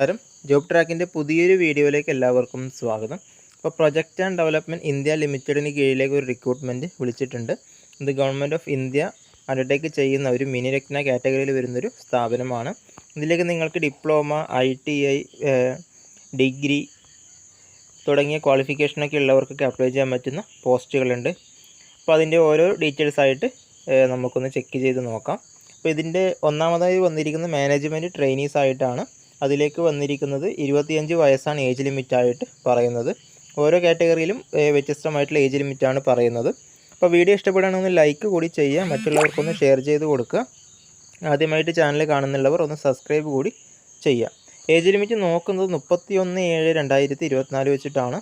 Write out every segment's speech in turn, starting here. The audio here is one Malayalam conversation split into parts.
നമസ്കാരം. ജോബ് ട്രാക്കിന്റെ പുതിയൊരു വീഡിയോയിലേക്ക് എല്ലാവർക്കും സ്വാഗതം. അപ്പോൾ പ്രൊജക്റ്റ് ആൻഡ് ഡെവലപ്മെന്റ് ഇന്ത്യ ലിമിറ്റഡിന് കീഴിലേക്ക് ഒരു റിക്രൂട്ട്മെന്റ് വിളിച്ചിട്ടുണ്ട്. ഇത് ഗവൺമെന്റ് ഓഫ് ഇന്ത്യ അണ്ടർടേക്ക് ചെയ്യുന്ന ഒരു മിനി രത്ന കാറ്റഗറിയിൽ വരുന്നൊരു സ്ഥാപനമാണ്. ഇതിലേക്ക് നിങ്ങൾക്ക് ഡിപ്ലോമ ഐ ഐ ഡിഗ്രി തുടങ്ങിയ ക്വാളിഫിക്കേഷനൊക്കെ ഉള്ളവർക്കൊക്കെ അപ്ലൈ ചെയ്യാൻ പറ്റുന്ന പോസ്റ്റുകളുണ്ട്. അപ്പോൾ അതിന്റെ ഓരോ ഡീറ്റെയിൽസ് ആയിട്ട് നമുക്കൊന്ന് ചെക്ക് ചെയ്ത് നോക്കാം. അപ്പോൾ ഇതിന്റെ ഒന്നാമതായി വന്നിരിക്കുന്ന മാനേജ്മെന്റ് ട്രെയിനീസ് ആയിട്ടാണ് അതിലേക്ക് വന്നിരിക്കുന്നത് ഇരുപത്തിയഞ്ച് വയസ്സാണ് ഏജ് ലിമിറ്റായിട്ട് പറയുന്നത്. ഓരോ കാറ്റഗറിയിലും വ്യത്യസ്തമായിട്ടുള്ള ഏജ് ലിമിറ്റാണ് പറയുന്നത്. അപ്പോൾ വീഡിയോ ഇഷ്ടപ്പെടുകയാണെങ്കിൽ ലൈക്ക് കൂടി ചെയ്യുക മറ്റുള്ളവർക്കൊന്ന് ഷെയർ ചെയ്ത് കൊടുക്കുക. ആദ്യമായിട്ട് ചാനൽ കാണുന്നുള്ളവർ ഒന്ന് സബ്സ്ക്രൈബ് കൂടി ചെയ്യുക. ഏജ് ലിമിറ്റ് നോക്കുന്നത് മുപ്പത്തി ഒന്ന് ഏഴ് രണ്ടായിരത്തി ഇരുപത്തിനാല് വെച്ചിട്ടാണ്.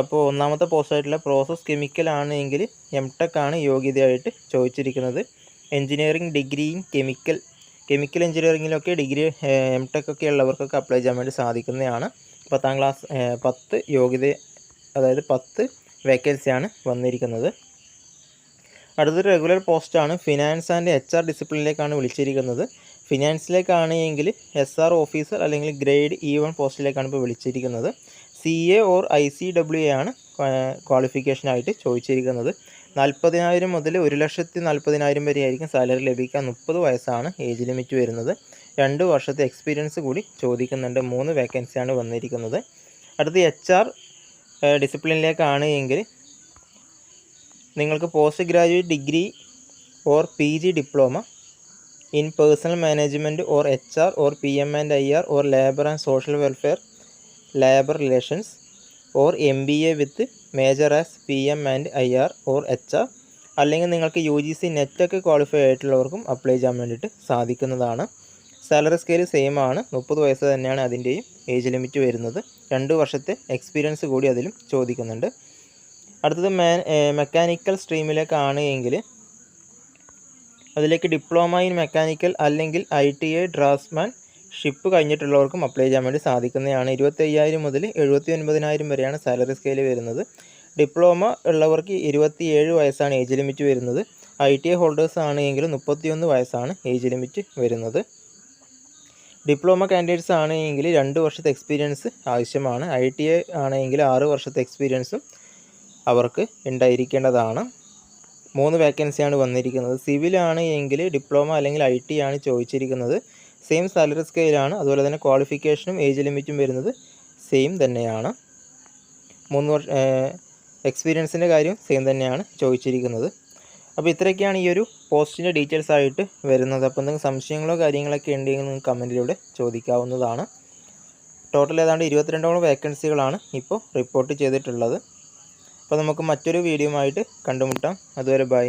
അപ്പോൾ ഒന്നാമത്തെ പോസ്റ്റായിട്ടുള്ള പ്രോസസ് കെമിക്കൽ ആണ് എങ്കിൽ എം ടെക് ആണ് യോഗ്യതയായിട്ട് ചോദിച്ചിരിക്കുന്നത്. എഞ്ചിനീയറിംഗ് ഡിഗ്രിയും കെമിക്കൽ കെമിക്കൽ എഞ്ചിനീയറിങ്ങിലൊക്കെ ഡിഗ്രി എം ടെക് ഒക്കെ ഉള്ളവർക്കൊക്കെ അപ്ലൈ ചെയ്യാൻ വേണ്ടി സാധിക്കുന്നതാണ്. പത്താം ക്ലാസ് പത്ത് യോഗ്യത അതായത് പത്ത് വേക്കൻസിയാണ് വന്നിരിക്കുന്നത്. അടുത്തൊരു റെഗുലർ പോസ്റ്റാണ് ഫിനാൻസ് ആൻഡ് എച്ച് ആർ ഡിസിപ്ലിനിലേക്കാണ് വിളിച്ചിരിക്കുന്നത്. ഫിനാൻസിലേക്കാണ് എങ്കിൽ എസ് ആർ ഓഫീസർ അല്ലെങ്കിൽ ഗ്രേഡ് ഇ വൺ പോസ്റ്റിലേക്കാണ് ഇപ്പോൾ വിളിച്ചിരിക്കുന്നത്. C A or I C W A ആണ് ക്വാളിഫിക്കേഷനായിട്ട് ചോദിച്ചിരിക്കുന്നത്. നാൽപ്പതിനായിരം മുതൽ ഒരു ലക്ഷത്തി നാൽപ്പതിനായിരം വരെ ആയിരിക്കും സാലറി ലഭിക്കുക മുപ്പത് വയസ്സാണ് ഏജ് ലിമിറ്റ് വരുന്നത്. രണ്ട് വർഷത്തെ എക്സ്പീരിയൻസ് കൂടി ചോദിക്കുന്നുണ്ട്. മൂന്ന് വേക്കൻസിയാണ് വന്നിരിക്കുന്നത്. അടുത്ത് എച്ച് ആർ ഡിസിപ്ലിനിലേക്കാണ് എങ്കിൽ നിങ്ങൾക്ക് post graduate degree or P G diploma in personnel management or H R or P M and I R or labour and social welfare labour relations or M B A with major as P M and I R or H R അല്ലെങ്കിൽ നിങ്ങൾക്ക് യു ജി സി നെറ്റൊക്കെ ക്വാളിഫൈ ആയിട്ടുള്ളവർക്കും അപ്ലൈ ചെയ്യാൻ വേണ്ടിയിട്ട് സാധിക്കുന്നതാണ്. സാലറി സ്കെയിൽ സെയിം ആണ്. മുപ്പത് വയസ്സ് തന്നെയാണ് അതിന്റെയും ഏജ് ലിമിറ്റ് വരുന്നത്. രണ്ട് വർഷത്തെ എക്സ്പീരിയൻസ് കൂടി അതിലും ചോദിക്കുന്നുണ്ട്. അടുത്തത് മെ മെക്കാനിക്കൽ സ്ട്രീമിലേക്കാണ് എങ്കിൽ അതിലേക്ക് ഡിപ്ലോമ ഇൻ മെക്കാനിക്കൽ അല്ലെങ്കിൽ I T I draftsmanship കഴിഞ്ഞിട്ടുള്ളവർക്കും അപ്ലൈ ചെയ്യാൻ വേണ്ടി സാധിക്കുന്നതാണ്. ഇരുപത്തി അയ്യായിരം മുതൽ എഴുപത്തി ഒൻപതിനായിരം വരെയാണ് സാലറി സ്കെയിൽ വരുന്നത്. ഡിപ്ലോമ ഉള്ളവർക്ക് ഇരുപത്തി ഏഴ് വയസ്സാണ് ഏജ് ലിമിറ്റ് വരുന്നത്. ഐ ടി ഐ ഹോൾഡേഴ്സ് ആണെങ്കിൽ മുപ്പത്തിയൊന്ന് വയസ്സാണ് ഏജ് ലിമിറ്റ് വരുന്നത്. ഡിപ്ലോമ കാൻഡിഡേറ്റ്സ് ആണെങ്കിൽ രണ്ട് വർഷത്തെ എക്സ്പീരിയൻസ് ആവശ്യമാണ്. ഐ ടി ഐ ആണെങ്കിൽ ആറ് വർഷത്തെ എക്സ്പീരിയൻസും അവർക്ക് ഉണ്ടായിരിക്കേണ്ടതാണ്. മൂന്ന് വേക്കൻസിയാണ് വന്നിരിക്കുന്നത്. സിവിൽ എങ്കിൽ ഡിപ്ലോമ അല്ലെങ്കിൽ ഐ ടി ആണ് ചോദിച്ചിരിക്കുന്നത്. സെയിം സാലറി സ്കെയിലാണ് അതുപോലെ തന്നെ ക്വാളിഫിക്കേഷനും ഏജ് ലിമിറ്റും വരുന്നത് സെയിം തന്നെയാണ്. മൂന്ന് വർഷ എക്സ്പീരിയൻസിന്റെ കാര്യം സെയിം തന്നെയാണ് ചോദിച്ചിരിക്കുന്നത്. അപ്പോൾ ഇത്രയൊക്കെയാണ് ഈ ഒരു പോസ്റ്റിന്റെ ഡീറ്റെയിൽസ് ആയിട്ട് വരുന്നത്. അപ്പോൾ എന്തെങ്കിലും സംശയങ്ങളോ കാര്യങ്ങളൊക്കെ ഉണ്ടെങ്കിൽ നിങ്ങൾക്ക് കമന്റിലൂടെ ചോദിക്കാവുന്നതാണ്. ടോട്ടൽ ഏതാണ്ട് ഇരുപത്തിരണ്ടോളം വേക്കൻസികളാണ് ഇപ്പോൾ റിപ്പോർട്ട് ചെയ്തിട്ടുള്ളത്. അപ്പോൾ നമുക്ക് മറ്റൊരു വീഡിയോ ആയിട്ട് കണ്ടുമുട്ടാം. അതുവരെ ബൈ